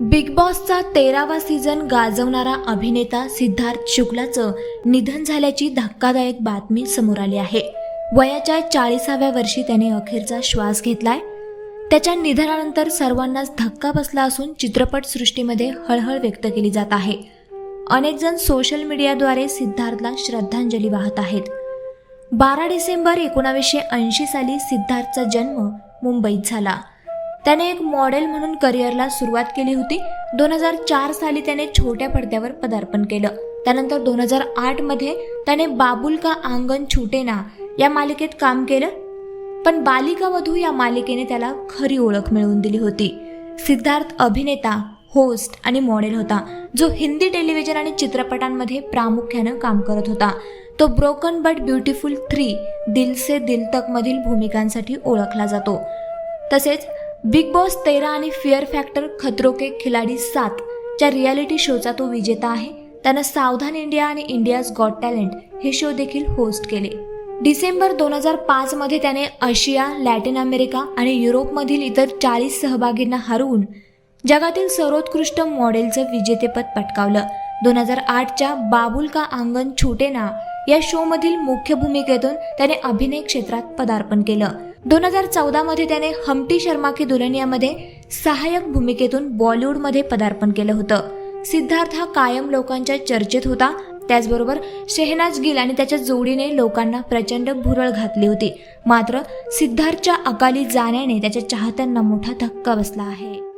Big बॉसचा तेरावा season गाजवणारा अभिनेता सिद्धार्थ शुक्लाचं निधन झाल्याची धक्कादायक बातमी समोर आली आहे. वयाच्या चाळीसाव्या वर्षी त्याने अखेरचा श्वास घेतलाय. त्याच्या निधनानंतर सर्वांनाच धक्का बसला असून चित्रपट सृष्टीमध्ये हळहळ व्यक्त केली जात आहे. अनेक जण सोशल मीडियाद्वारे सिद्धार्थला श्रद्धांजली वाहत आहेत. बारा डिसेंबर एकोणावीसशे ऐंशी साली सिद्धार्थचा जन्म मुंबईत झाला. त्याने एक मॉडेल म्हणून करिअरला सुरुवात केली होती. दोन हजार चार साली त्याने छोट्या पडद्यावर पदार्पण केलं. त्यानंतर दोन हजार आठमध्ये त्याने बाबुल का आंगण छुटे ना या मालिकेत काम केलं. पण बालिका वधू या मालिकेने त्याला खरी ओळख मिळवून दिली होती. सिद्धार्थ अभिनेता होस्ट आणि मॉडेल होता जो हिंदी टेलिव्हिजन आणि चित्रपटांमध्ये प्रामुख्यानं काम करत होता. तो ब्रोकन बट ब्युटिफुल थ्री दिल से दिल तक मधील भूमिकांसाठी ओळखला जातो. तसेच बिग बॉस तेरा आणि फिअर फॅक्टर खतरो के खिलाडी सात च्या रियालिटी शोचा तो विजेता आहे. त्यानं सावधान इंडिया आणि इंडियाज गॉट टॅलेंट हे शो देखील होस्ट केले. डिसेंबर दोन हजार पाचमध्ये त्याने आशिया लॅटिन अमेरिका आणि युरोपमधील इतर चाळीस सहभागींना हरवून जगातील सर्वोत्कृष्ट मॉडेलचं विजेतेपद पटकावलं. दोन हजार आठच्या बाबुल का आंगण छोटेना या शोमधील मुख्य भूमिकेतून त्याने अभिनय क्षेत्रात पदार्पण केलं. दोन हजार चौदामध्ये त्याने हमटी शर्मा की दुल्हनियामध्ये सहाय्यक भूमिकेतून बॉलिवूडमध्ये पदार्पण केलं होतं. सिद्धार्थ हा कायम लोकांच्या चर्चेत होता. त्याचबरोबर शेहनाज गिल आणि त्याच्या जोडीने लोकांना प्रचंड भुरळ घातली होती. मात्र सिद्धार्थच्या अकाली जाण्याने त्याच्या चाहत्यांना मोठा धक्का बसला आहे.